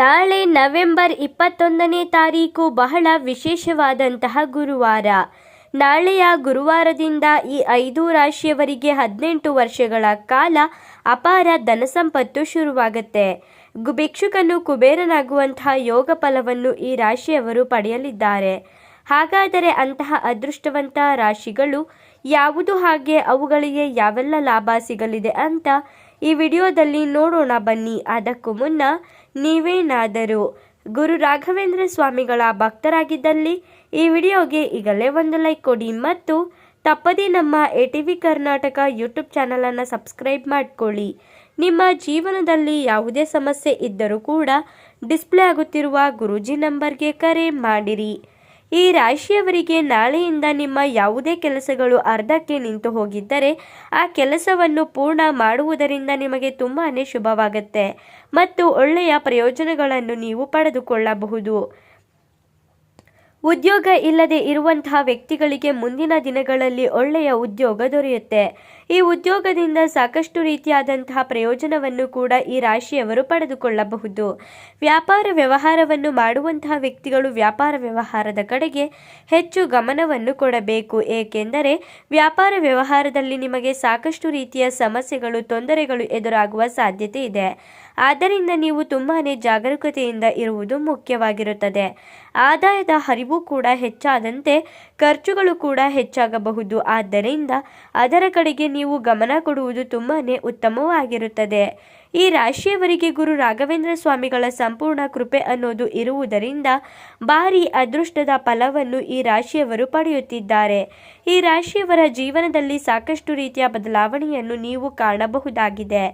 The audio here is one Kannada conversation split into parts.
ನಾಳೆ ನವೆಂಬರ್ ಇಪ್ಪತ್ತೊಂದನೇ ತಾರೀಕು ಬಹಳ ವಿಶೇಷವಾದಂತಹ ಗುರುವಾರ. ನಾಳೆಯ ಗುರುವಾರದಿಂದ ಈ ಐದು ರಾಶಿಯವರಿಗೆ ಹದಿನೆಂಟು ವರ್ಷಗಳ ಕಾಲ ಅಪಾರ ಧನಸಂಪತ್ತು ಶುರುವಾಗುತ್ತೆ. ಭಿಕ್ಷುಕನು ಕುಬೇರನಾಗುವಂತಹ ಯೋಗ ಫಲವನ್ನು ಈ ರಾಶಿಯವರು ಪಡೆಯಲಿದ್ದಾರೆ. ಹಾಗಾದರೆ ಅಂತಹ ಅದೃಷ್ಟವಂತ ರಾಶಿಗಳು ಯಾವುದು ಹಾಗೆ ಅವುಗಳಿಗೆ ಯಾವೆಲ್ಲ ಲಾಭ ಸಿಗಲಿದೆ ಅಂತ ಈ ವಿಡಿಯೋದಲ್ಲಿ ನೋಡೋಣ ಬನ್ನಿ. ಅದಕ್ಕೂ ಮುನ್ನ ನೀವೇನಾದರೂ ಗುರು ರಾಘವೇಂದ್ರ ಸ್ವಾಮಿಗಳ ಭಕ್ತರಾಗಿದ್ದಲ್ಲಿ ಈ ವಿಡಿಯೋಗೆ ಈಗಲೇ ಒಂದು ಲೈಕ್ ಕೊಡಿ ಮತ್ತು ತಪ್ಪದೇ ನಮ್ಮ A T V Karnataka YouTube ಚಾನಲನ್ನು ಸಬ್ಸ್ಕ್ರೈಬ್ ಮಾಡಿಕೊಳ್ಳಿ. ನಿಮ್ಮ ಜೀವನದಲ್ಲಿ ಯಾವುದೇ ಸಮಸ್ಯೆ ಇದ್ದರೂ ಕೂಡ ಡಿಸ್ಪ್ಲೇ ಆಗುತ್ತಿರುವ ಗುರೂಜಿ ನಂಬರ್ಗೆ ಕರೆ ಮಾಡಿರಿ. ಈ ರಾಶಿಯವರಿಗೆ ನಾಳೆಯಿಂದ ನಿಮ್ಮ ಯಾವುದೇ ಕೆಲಸಗಳು ಅರ್ಧಕ್ಕೆ ನಿಂತು ಹೋಗಿದ್ದರೆ ಆ ಕೆಲಸವನ್ನು ಪೂರ್ಣ ಮಾಡುವುದರಿಂದ ನಿಮಗೆ ತುಂಬಾ ಶುಭವಾಗುತ್ತೆ. ಮತ್ತು ಒಳ್ಳೆಯ ಪ್ರಯೋಜನಗಳನ್ನು ನೀವು ಪಡೆದುಕೊಳ್ಳಬಹುದು. ಉದ್ಯೋಗ ಇಲ್ಲದೆ ಇರುವಂತಹ ವ್ಯಕ್ತಿಗಳಿಗೆ ಮುಂದಿನ ದಿನಗಳಲ್ಲಿ ಒಳ್ಳೆಯ ಉದ್ಯೋಗ ದೊರೆಯುತ್ತೆ. ಈ ಉದ್ಯೋಗದಿಂದ ಸಾಕಷ್ಟು ರೀತಿಯಾದಂತಹ ಪ್ರಯೋಜನವನ್ನು ಕೂಡ ಈ ರಾಶಿಯವರು ಪಡೆದುಕೊಳ್ಳಬಹುದು. ವ್ಯಾಪಾರ ವ್ಯವಹಾರವನ್ನು ಮಾಡುವಂತಹ ವ್ಯಕ್ತಿಗಳು ವ್ಯಾಪಾರ ವ್ಯವಹಾರದ ಕಡೆಗೆ ಹೆಚ್ಚು ಗಮನವನ್ನು ಕೊಡಬೇಕು. ಏಕೆಂದರೆ ವ್ಯಾಪಾರ ವ್ಯವಹಾರದಲ್ಲಿ ನಿಮಗೆ ಸಾಕಷ್ಟು ರೀತಿಯ ಸಮಸ್ಯೆಗಳು, ತೊಂದರೆಗಳು ಎದುರಾಗುವ ಸಾಧ್ಯತೆ ಇದೆ. ಆದ್ದರಿಂದ ನೀವು ತುಂಬಾ ಜಾಗರೂಕತೆಯಿಂದ ಇರುವುದು ಮುಖ್ಯವಾಗಿರುತ್ತದೆ. ಆದಾಯದ ಹರಿವು ಕೂಡ ಹೆಚ್ಚಾದಂತೆ ಖರ್ಚುಗಳು ಕೂಡ ಹೆಚ್ಚಾಗಬಹುದು. ಆದ್ದರಿಂದ ಅದರ ಕಡೆಗೆ ನೀವು ಗಮನ ಕೊಡುವುದು ತುಂಬಾ ಉತ್ತಮವಾಗಿರುತ್ತದೆ. ಈ ರಾಶಿಯವರಿಗೆ ಗುರು ರಾಘವೇಂದ್ರ ಸ್ವಾಮಿಗಳ ಸಂಪೂರ್ಣ ಕೃಪೆ ಅನ್ನೋದು ಇರುವುದರಿಂದ ಭಾರಿ ಅದೃಷ್ಟದ ಫಲವನ್ನು ಈ ರಾಶಿಯವರು ಪಡೆಯುತ್ತಿದ್ದಾರೆ. ಈ ರಾಶಿಯವರ ಜೀವನದಲ್ಲಿ ಸಾಕಷ್ಟು ರೀತಿಯ ಬದಲಾವಣೆಯನ್ನು ನೀವು ಕಾಣಬಹುದಾಗಿದೆ.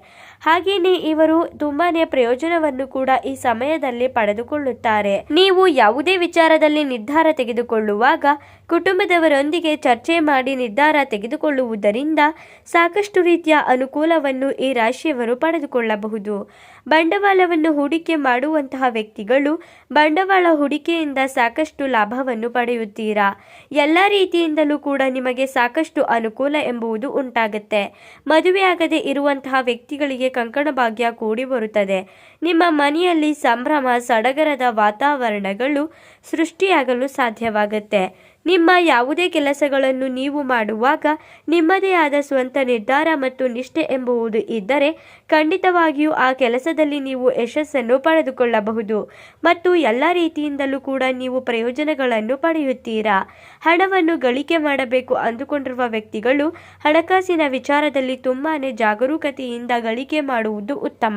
ಹಾಗೆಯೇ ಇವರು ತುಂಬಾನೇ ಪ್ರಯೋಜನವನ್ನು ಕೂಡ ಈ ಸಮಯದಲ್ಲಿ ಪಡೆದುಕೊಳ್ಳುತ್ತಾರೆ. ನೀವು ಯಾವುದೇ ವಿಚಾರದಲ್ಲಿ ನಿರ್ಧಾರ ತೆಗೆದುಕೊಳ್ಳುವಾಗ ಕುಟುಂಬದವರೊಂದಿಗೆ ಚರ್ಚೆ ಮಾಡಿ ನಿರ್ಧಾರ ತೆಗೆದುಕೊಳ್ಳುವುದರಿಂದ ಸಾಕಷ್ಟು ರೀತಿಯ ಅನುಕೂಲವನ್ನು ಈ ರಾಶಿಯವರು ಪಡೆದುಕೊಳ್ಳಬಹುದು ಬಂಡವಾಳವನ್ನು ಹೂಡಿಕೆ ಮಾಡುವಂತಹ ವ್ಯಕ್ತಿಗಳು ಬಂಡವಾಳ ಹೂಡಿಕೆಯಿಂದ ಸಾಕಷ್ಟು ಲಾಭವನ್ನು ಪಡೆಯುತ್ತೀರಾ? ಎಲ್ಲ ರೀತಿಯಿಂದಲೂ ಕೂಡ ನಿಮಗೆ ಸಾಕಷ್ಟು ಅನುಕೂಲ ಎಂಬುದು ಉಂಟಾಗುತ್ತೆ. ಮದುವೆಯಾಗದೆ ಇರುವಂತಹ ವ್ಯಕ್ತಿಗಳಿಗೆ ಕಂಕಣ ಭಾಗ್ಯ ಕೂಡಿ ಬರುತ್ತದೆ. ನಿಮ್ಮ ಮನೆಯಲ್ಲಿ ಸಂಭ್ರಮ, ಸಡಗರದ ವಾತಾವರಣಗಳು ಸೃಷ್ಟಿಯಾಗಲು ಸಾಧ್ಯವಾಗುತ್ತೆ. ನಿಮ್ಮ ಯಾವುದೇ ಕೆಲಸಗಳನ್ನು ನೀವು ಮಾಡುವಾಗ ನಿಮ್ಮದೇ ಆದ ಸ್ವಂತ ನಿರ್ಧಾರ ಮತ್ತು ನಿಷ್ಠೆ ಎಂಬುವುದು ಇದ್ದರೆ ಖಂಡಿತವಾಗಿಯೂ ಆ ಕೆಲಸದಲ್ಲಿ ನೀವು ಯಶಸ್ಸನ್ನು ಪಡೆದುಕೊಳ್ಳಬಹುದು ಮತ್ತು ಎಲ್ಲ ರೀತಿಯಿಂದಲೂ ಕೂಡ ನೀವು ಪ್ರಯೋಜನಗಳನ್ನು ಪಡೆಯುತ್ತೀರಾ? ಹಣವನ್ನು ಗಳಿಕೆ ಮಾಡಬೇಕು ಅಂದುಕೊಂಡಿರುವ ವ್ಯಕ್ತಿಗಳು ಹಣಕಾಸಿನ ವಿಚಾರದಲ್ಲಿ ತುಂಬಾ ಜಾಗರೂಕತೆಯಿಂದ ಗಳಿಕೆ ಮಾಡುವುದು ಉತ್ತಮ.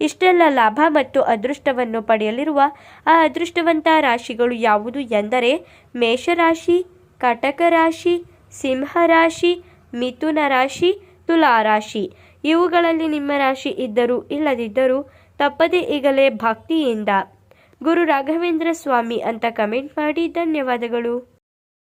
ಇಷ್ಟೆಲ್ಲ ಲಾಭ ಮತ್ತು ಅದೃಷ್ಟವನ್ನು ಪಡೆಯಲಿರುವ ಆ ಅದೃಷ್ಟವಂತ ರಾಶಿಗಳು ಯಾವುದು ಎಂದರೆ ಮೇಷರಾಶಿ ಕಟಕ ರಾಶಿ ಸಿಂಹ ರಾಶಿ ಮಿಥುನ ರಾಶಿ ತುಲಾ ರಾಶಿ ಇವುಗಳಲ್ಲಿ ನಿಮ್ಮ ರಾಶಿ ಇದ್ದರೂ ಇಲ್ಲದಿದ್ದರೂ ತಪ್ಪದೇ ಈಗಲೇ ಭಕ್ತಿಯಿಂದ. ಗುರು ರಾಘವೇಂದ್ರ ಸ್ವಾಮಿ ಅಂತ ಕಮೆಂಟ್ ಮಾಡಿ. ಧನ್ಯವಾದಗಳು.